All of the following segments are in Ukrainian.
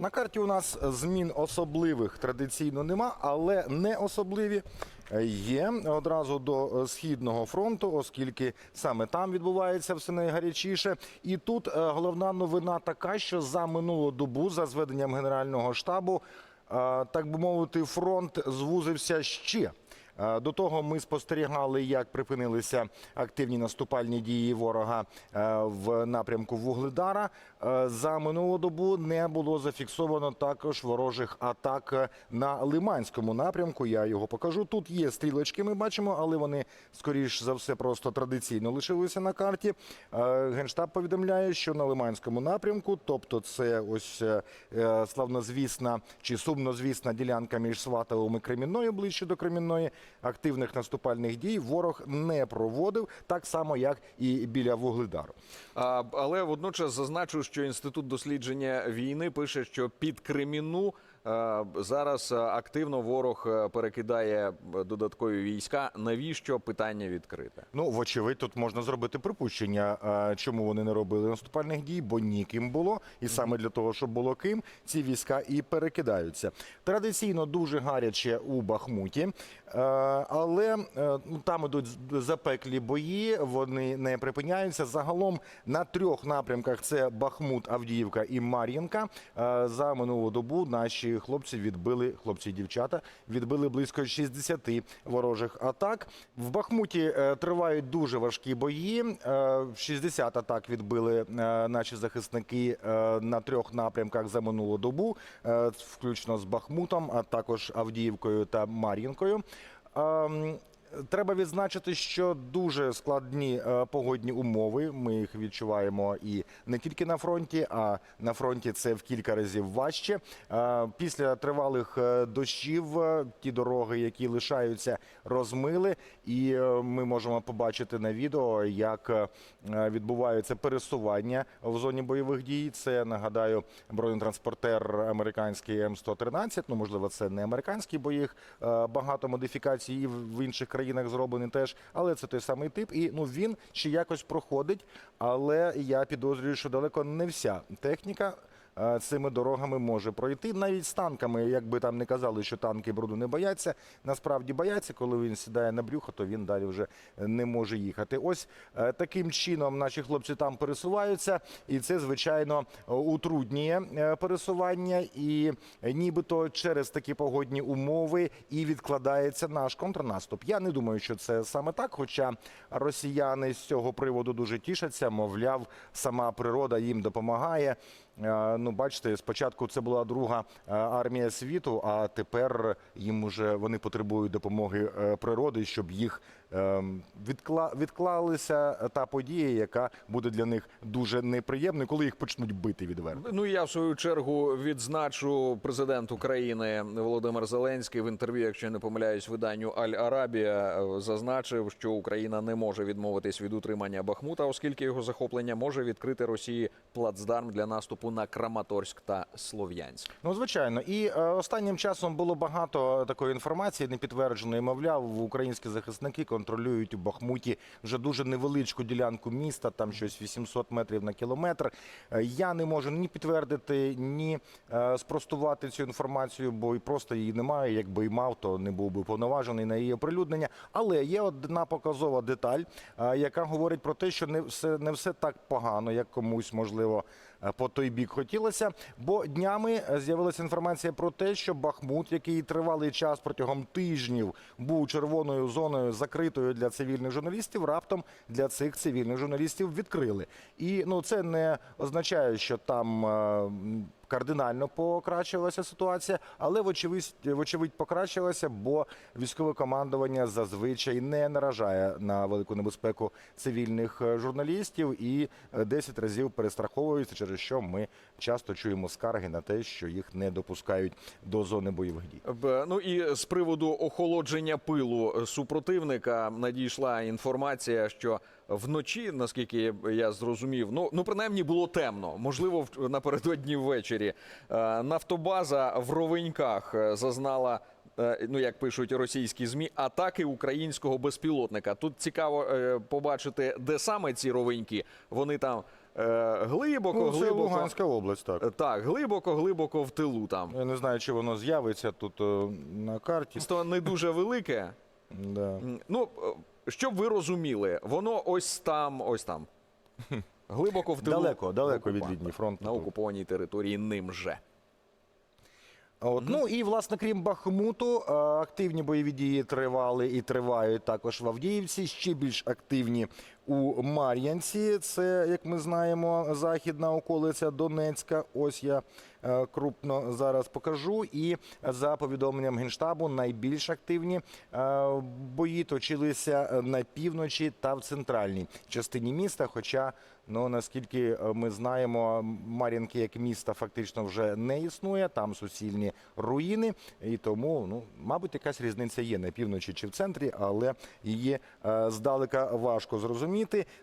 На карті у нас змін особливих традиційно нема, але не особливі є одразу до східного фронту, оскільки саме там відбувається все найгарячіше. І тут е, головна новина така, що за минулу добу, за зведенням генерального штабу, е, так би мовити, фронт звузився ще. Е, До того ми спостерігали, як припинилися активні наступальні дії ворога е, в напрямку Вугледара. Е, За минулу добу не було зафіксовано також ворожих атак на Лиманському напрямку. Я його покажу. Тут є стрілочки, ми бачимо, але вони скоріш за все просто традиційно лишилися на карті. Генштаб повідомляє, що на Лиманському напрямку, тобто це ось славнозвісна чи сумнозвісна ділянка між Сватовим і Кремінною, ближче до Кремінної, активних наступальних дій ворог не проводив, так само як і біля Вугледару. А, але водночас зазначу, що інститут дослідження війни пише, що під Креміну зараз е, активно ворог е, перекидає е, додаткові війська. Навіщо питання відкрите? Ну, вочевидь, тут можна зробити припущення, е, чому вони не робили наступальних дій, бо ніким було, і саме для того, щоб було ким, ці війська і перекидаються. Традиційно дуже гаряче у Бахмуті, е, але е, ну, там ідуть запеклі бої, вони не припиняються. Загалом на трьох напрямках це Бахмут, Авдіївка і Мар'їнка. Е, За минулу добу наші хлопці відбили, хлопці і дівчата, відбили близько 60 ворожих атак. В Бахмуті е, тривають дуже важкі бої. Е, 60 атак відбили е, наші захисники е, на трьох напрямках за минулу добу, е, включно з Бахмутом, а також Авдіївкою та Мар'їнкою. Треба відзначити, що дуже складні е, погодні умови. Ми їх відчуваємо і не тільки на фронті, а на фронті це в кілька разів важче. Е, після тривалих е, дощів ті дороги, які лишаються, розмили, і ми можемо побачити на відео, як відбуваються пересування в зоні бойових дій. Це нагадаю бронетранспортер американський М113. Ну можливо, це не американський, бо їх багато модифікацій в інших країнах зроблені теж, але це той самий тип. І ну він ще якось проходить. Але я підозрюю, що далеко не вся техніка. Е, Цими дорогами може пройти навіть з танками, як би там не казали, що танки бруду не бояться. Насправді бояться, коли він сідає на брюхо, то він далі вже не може їхати. Ось е, таким чином наші хлопці там пересуваються, і це звичайно утруднює е, пересування. І нібито через такі погодні умови і відкладається наш контрнаступ. Я не думаю, що це саме так. Хоча росіяни з цього приводу дуже тішаться, мовляв, сама природа їм допомагає. Е, Ну, бачите, спочатку це була друга е, армія світу, а тепер їм уже вони потребують допомоги е, природи, щоб їх відкла, відклалися та подія, яка буде для них дуже неприємною, коли їх почнуть бити відверто. Ну я в свою чергу відзначу президент України Володимир Зеленський в інтерв'ю, якщо я не помиляюсь, виданню Аль Арабія е, зазначив, що Україна не може відмовитись від утримання Бахмута, оскільки його захоплення може відкрити Росії плацдарм для наступу на Краматорськ та Слов'янськ. Ну, звичайно, і е, останнім часом було багато такої інформації, непідтвердженої. Мовляв, українські захисники контролюють у Бахмуті вже дуже невеличку ділянку міста, там щось 800 метрів на кілометр. Е, Я не можу ні підтвердити, ні е, спростувати цю інформацію, бо і просто її немає. Якби і мав, то не був би повноважений на її оприлюднення. Але є одна показова деталь, е, яка говорить про те, що не все не все так погано, як комусь можливо по той бік хотілося. Бо днями з'явилася інформація про те, що Бахмут, який тривалий час протягом тижнів був червоною зоною закритою для цивільних журналістів, раптом для цих цивільних журналістів відкрили. І ну це не означає, що там. Е, Кардинально покращилася ситуація, але вочевидь, вочевидь покращилася, бо військове командування зазвичай не наражає на велику небезпеку цивільних е, журналістів і е, 10 разів перестраховується, через що ми часто чуємо скарги на те, що їх не допускають до зони бойових дій. Ну і з приводу охолодження пилу супротивника надійшла інформація, що вночі, наскільки я зрозумів, ну ну принаймні було темно. Можливо, напередодні ввечері. Е, Нафтобаза в Ровеньках е, зазнала. е, Ну, як пишуть російські змі, атаки українського безпілотника. Тут цікаво е, побачити, де саме ці ровеньки. Вони там Е, глибоко, Ну, це глибоко. Луганська область, так. Так, глибоко, глибоко в тилу там. Я не знаю, чи воно з'явиться тут е, на карті. Місто не дуже велике. Да. Ну, щоб ви розуміли, воно ось там, ось там. Глибоко в тилу. Далеко, далеко від окупанта. лінії фронту. На окупованій території ним же. От, Ну і власне, крім Бахмуту, е, активні бойові дії тривали і тривають також в Авдіївці. Ще більш активні у Мар'янці. Це, як ми знаємо, західна околиця Донецька. Ось я е, крупно зараз покажу. І за повідомленням генштабу, найбільш активні е, бої точилися на півночі та в центральній частині міста. Хоча Ну наскільки ми знаємо, Мар'їнки як міста фактично вже не існує. Там суцільні руїни, і тому ну мабуть якась різниця є на півночі чи в центрі, але її е, здалека важко зрозуміти.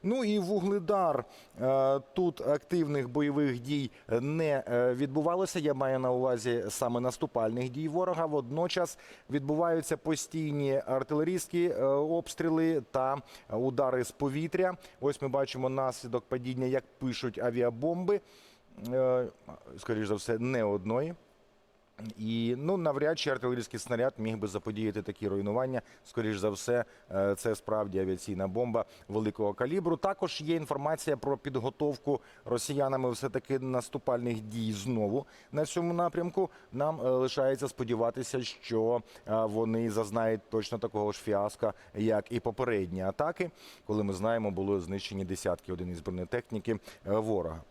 Ну і вугледар е, тут активних бойових дій не е, відбувалося. Я маю на увазі саме наступальних дій ворога. Водночас відбуваються постійні артилерійські е, обстріли та удари з повітря. Ось ми бачимо наслідок падіння, як пишуть авіабомби. Е, Скоріш за все, не одної. І ну навряд чи артилерійський снаряд міг би заподіяти такі руйнування. Скоріш за все, е, це справді авіаційна бомба великого калібру. Також є інформація про підготовку росіянами все таки наступальних дій знову на цьому напрямку. Нам е, лишається сподіватися, що е, вони зазнають точно такого ж фіаска, як і попередні атаки, коли ми знаємо, були знищені десятки одиниць бронетехніки ворога.